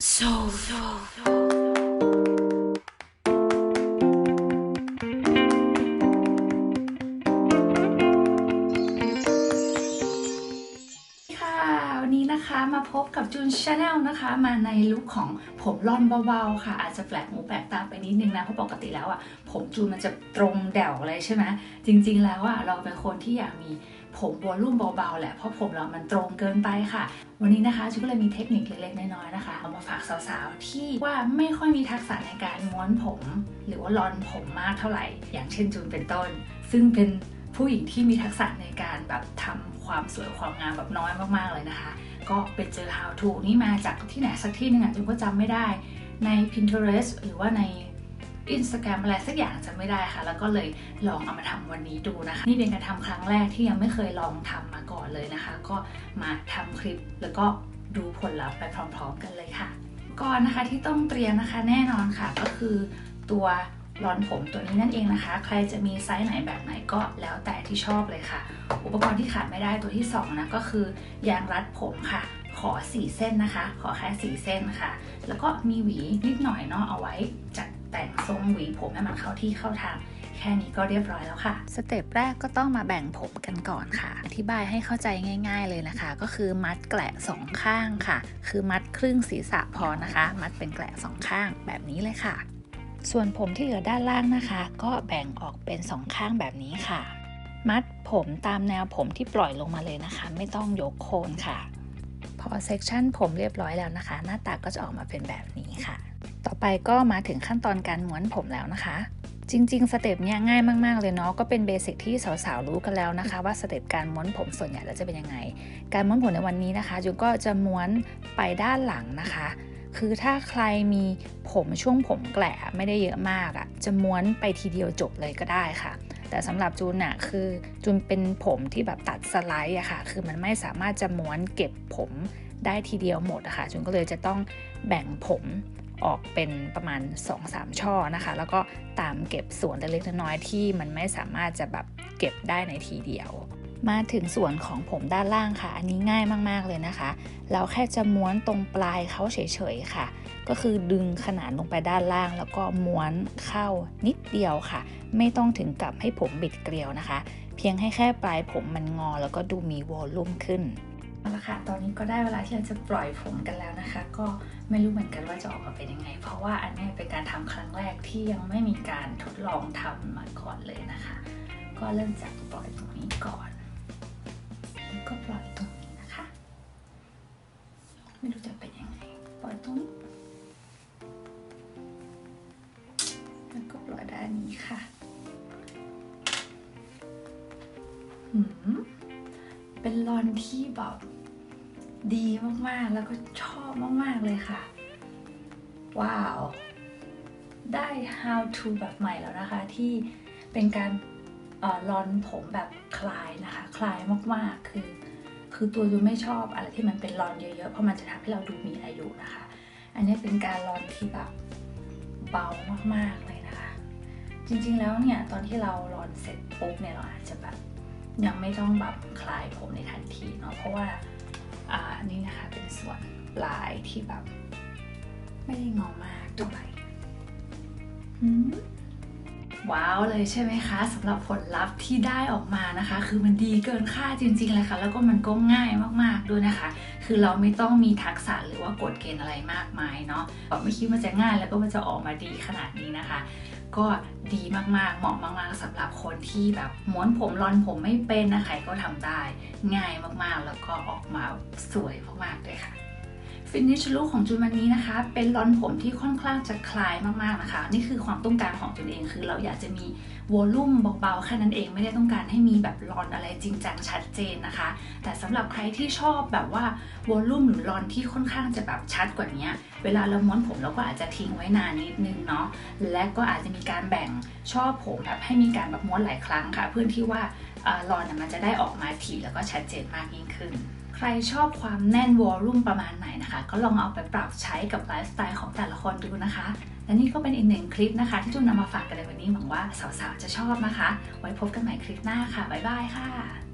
So, so, so. นะคะมาพบกับจูนชาแนลนะคะมาในลุคของผมร่อนเบาๆค่ะ อาจจะแปลกหูแปลกตาไปนิดนึงนะเพราะปกติแล้วอะผมจูนมันจะตรงแด่วเลยใช่ไหมจริงๆแล้วอะเราเป็นคนที่อยากมีผมวอลลุ่มเบาๆแหละเพราะผมเรามันตรงเกินไปค่ะ วันนี้นะคะจูนก็เลยมีเทคนิคเล็กๆน้อยๆนะคะเอามาฝากสาวๆที่ว่าไม่ค่อยมีทักษะในการม้วนผม หรือว่าลอนผมมากเท่าไหร่ อย่างเช่นจูนเป็นต้น ซึ่งเป็นผู้หญิงที่มีทักษะในการแบบทำ ความสวยความงามแบบน้อยมากๆเลยนะคะ ก็ไปเจอ how to นี่มาจากที่ไหนสักที่หนึ่งอะจูนก็จำไม่ได้ใน Pinterest หรือว่าใน Instagram อะไรสักอย่างจำไม่ได้ค่ะ แล้วก็เลยลองเอามาทำวันนี้ดูนะคะ นี่เป็นการทำครั้งแรกที่ยังไม่เคยลองทำมาก่อนเลยนะคะ ก็มาทำคลิปแล้วก็ดูผลลัพธ์ไปพร้อม ๆ กันเลยค่ะก่อนนะคะที่ต้องเตรียมนะคะแน่นอนค่ะก็คือตัว รอนผมตัวนี้นั่นเองนะคะ ใครจะมีไซส์ไหนแบบไหนก็แล้วแต่ที่ชอบเลยค่ะ อุปกรณ์ที่ขาดไม่ได้ตัวที่2นะก็คือยางรัดผมค่ะ ขอ 4 เส้นนะคะ ขอแค่4เส้นค่ะ แล้วก็มีหวีนิดหน่อยเนาะเอาไว้จัดแต่งทรงหวีผมให้มันเข้าที่เข้าทางแค่นี้ก็เรียบร้อยแล้วค่ะ สเต็ปแรกก็ต้องมาแบ่งผมกันก่อนค่ะ อธิบายให้เข้าใจง่าย ๆเลยนะคะ ก็คือมัดแกละสองข้างค่ะ คือมัดครึ่งศีรษะพอนะคะ มัดเป็นแกละสองข้างแบบนี้เลยค่ะ ส่วนผมที่เหลือด้านล่างนะคะ ก็แบ่งออกเป็นสองข้างแบบนี้ค่ะ มัดผมตามแนวผมที่ปล่อยลงมาเลยนะคะ ไม่ต้องยกโคนค่ะ พอเซกชันผมเรียบร้อยแล้วนะคะ หน้าตาก็จะออกมาเป็นแบบนี้ค่ะ ต่อไปก็มาถึงขั้นตอนการม้วนผมแล้วนะคะจริงๆ สเต็ปเนี้ยง่ายมากๆ เลยเนาะ ก็เป็นเบสิกที่สาวๆ รู้กันแล้วนะคะ ว่าสเต็ปการม้วนผมส่วนใหญ่แล้วจะเป็นยังไง การม้วนผมในวันนี้นะคะจุนก็จะม้วนไปด้านหลังนะคะ คือถ้าใครมีผมช่วงผมแกละไม่ได้เยอะมากอะ่ะจะม้วนไปทีเดียวจบเลยก็ได้ค่ะ แต่สำหรับจูนน่ะคือจูนเป็นผมที่แบบตัดสไลด์อะค่ะ คือมันไม่สามารถจะม้วนเก็บผมได้ทีเดียวหมดอะค่ะจูนก็เลยจะต้องแบ่งผมออกเป็นประมาณ 2-3 ช่อนะคะ แล้วก็ตามเก็บส่วนเล็กๆน้อยๆที่มันไม่สามารถจะแบบเก็บได้ในทีเดียว มาถึงส่วนของผมด้านล่างค่ะ อันนี้ง่ายมาก ๆ เลยนะคะ เราแค่จะม้วนตรงปลายเขาเฉย ๆ ค่ะ ก็คือดึงขนานลงไปด้านล่าง แล้วก็ม้วนเข้านิดเดียวค่ะ ไม่ต้องถึงกับให้ผมบิดเกลียวนะคะ เพียงให้แค่ปลายผมมันงอ แล้วก็ดูมีวอลลุ่มขึ้นเอาละค่ะ ตอนนี้ก็ได้เวลาที่เราจะปล่อยผมกันแล้วนะคะ ก็ไม่รู้เหมือนกันว่าจะออกมาเป็นยังไง เพราะว่าอันนี้เป็นการทำครั้งแรกที่ยังไม่มีการทดลองทำมาก่อนเลยนะคะ ก็เริ่มจากปล่อยตรงนี้ก่อน ก็ปล่อยตรงนี้นะคะ ไม่รู้จะเป็นยังไง ปล่อยตรงนี้แล้วก็ปล่อยด้านนี้ค่ะหืมเป็นรอนที่แบบดีมากๆ แล้วก็ชอบมาก ๆ เลยค่ะ ว้าว ได้ how to แบบใหม่แล้วนะคะที่เป็นการ รอนผมแบบคลายนะคะ คลายมากๆคือ คือตัวดูไม่ชอบอะไรที่มันเป็นรอนเยอะๆเพราะมันจะทำให้เราดูมีอายุนะคะ อันนี้เป็นการรอนที่แบบเบามากๆเลยนะคะ จริงๆแล้วเนี่ยตอนที่เรารอนเสร็จปุ๊บเนี่ยเราอาจจะแบบยังไม่ต้องแบบคลายผมในทันทีเนาะเพราะว่าอ่านี่นะคะเป็นส่วนปลายที่แบบ ไม่ได้งอมากเท่าไหร่ ว้าวเลยใช่ไหมคะสำหรับผลลัพธ์ที่ได้ออกมานะคะ คือมันดีเกินค่าจริงๆเลยค่ะ แล้วก็มันก็ง่ายมากๆด้วยนะคะ คือเราไม่ต้องมีทักษะหรือว่ากฎเกณฑ์อะไรมากมายเนาะแบบไม่คิดว่าจะง่ายแล้วก็มันจะออกมาดีขนาดนี้นะคะ ก็ดีมากๆเหมาะมากๆสำหรับคนที่แบบม้วนผมรอนผมไม่เป็นนะใครก็ทำได้ ง่ายมากๆแล้วก็ออกมาสวยมากๆเลยค่ะ ฟินิชลุคของจูนวันนี้นะคะ เป็นรอนผมที่ค่อนข้างจะคลายมากๆนะคะ นี่คือความต้องการของจูนเองคือเราอยากจะมีวอลลุ่มเบาๆแค่นั้นเองไม่ได้ต้องการให้มีแบบรอนอะไรจริงจังชัดเจนนะคะ แต่สำหรับใครที่ชอบแบบว่าวอลลุ่มหรือรอนที่ค่อนข้างจะแบบชัดกว่านี้เวลาเราม้วนผมเราก็อาจจะทิ้งไว้นานนิดนึงเนาะและก็อาจจะมีการแบ่งช่อผมแบบให้มีการแบบม้วนหลายครั้งค่ะ เพื่อที่ว่าเอ่อรอนมันจะได้ออกมาถี่แล้วก็ชัดเจนมากยิ่งขึ้น ใครชอบความแน่นวอลลุ่มประมาณไหนนะคะ ก็ลองเอาไปปรับใช้กับไลฟ์สไตล์ของแต่ละคนดูนะคะ และนี่ก็เป็นอีกหนึ่งคลิปนะคะ ที่จุนนำมาฝากกันในวันนี้หวังว่าสาวๆจะชอบนะคะ ไว้พบกันใหม่คลิปหน้าค่ะบ๊ายบายค่ะ